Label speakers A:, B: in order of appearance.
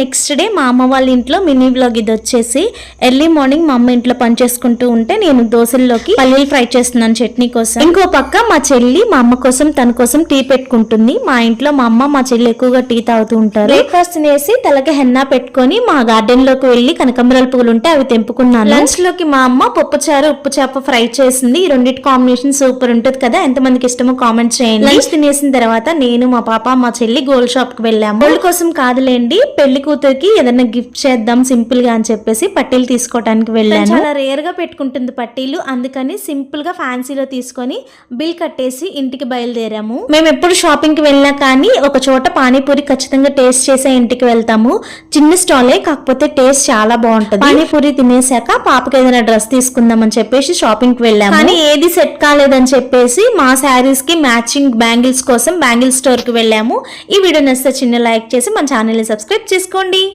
A: Next day మా అమ్మ వాళ్ళ ఇంట్లో మినీ బ్లాగ్ ఇది వచ్చేసి ఎర్లీ మార్నింగ్ మా అమ్మ ఇంట్లో పని చేసుకుంటూ ఉంటే నేను దోశల్లోకి పల్లీలు ఫ్రై చేస్తున్నాను చట్నీ కోసం. ఇంకో పక్క మా చెల్లి మా అమ్మ కోసం తన కోసం టీ పెట్టుకుంటుంది. మా ఇంట్లో మా అమ్మ మా చెల్లి ఎక్కువగా టీ తాగుతూ ఉంటారు. బ్రేక్ఫాస్ట్ తినేసి తలకి హెన్నా పెట్టుకొని మా గార్డెన్లోకి వెళ్ళి కనకమరాల పువ్వులు ఉంటే అవి తెంపుకున్నాను. లంచ్లోకి మా అమ్మ పప్పు చారు ఉప్పు చేప ఫ్రై చేసింది. ఈ రెండింటి కాంబినేషన్ సూపర్ ఉంటుంది కదా. ఎంత మందికి ఇష్టమో కామెంట్ చేయండి. లంచ్ తినేసిన తర్వాత నేను మా పాప మా చెల్లి గోల్డ్ షాప్కి వెళ్ళాము. గోల్డ్ కోసం కాదులేండి పెళ్ళి కూతురికి ఏదైనా గిఫ్ట్ చేద్దాం సింపుల్గా అని చెప్పేసి పట్టీలు తీసుకోవడానికి వెళ్ళాను. చాలా రేర్గా పెట్టుకుంటుంది పట్టీలు. అందుకని సింపుల్గా ఫ్యాన్సీలో తీసుకొని బిల్ కట్టేసి ఇంటికి బయలుదేరాము. మేము ఎప్పుడు షాపింగ్కి వెళ్ళినా కానీ ఒక చోట పానీపూరి ఖచ్చితంగా టేస్ట్ చేసే ఇంటికి వెళ్తాము. చిన్న స్టాలే కాకపోతే టేస్ట్ చాలా బాగుంటది. పానీపూరి తినేసాక పాపకి ఏదైనా డ్రెస్ తీసుకుందాం అని చెప్పేసి షాపింగ్కి వెళ్ళాము. కానీ ఏది సెట్ కాలేదని చెప్పేసి మా శారీస్కి మ్యాచింగ్ బ్యాంగిల్స్ కోసం బ్యాంగిల్ స్టోర్కి వెళ్ళాము. ఈ వీడియో నచ్చితే చిన్న లైక్ చేసి మన ఛానల్ని సబ్స్క్రైబ్ చేసుకోండి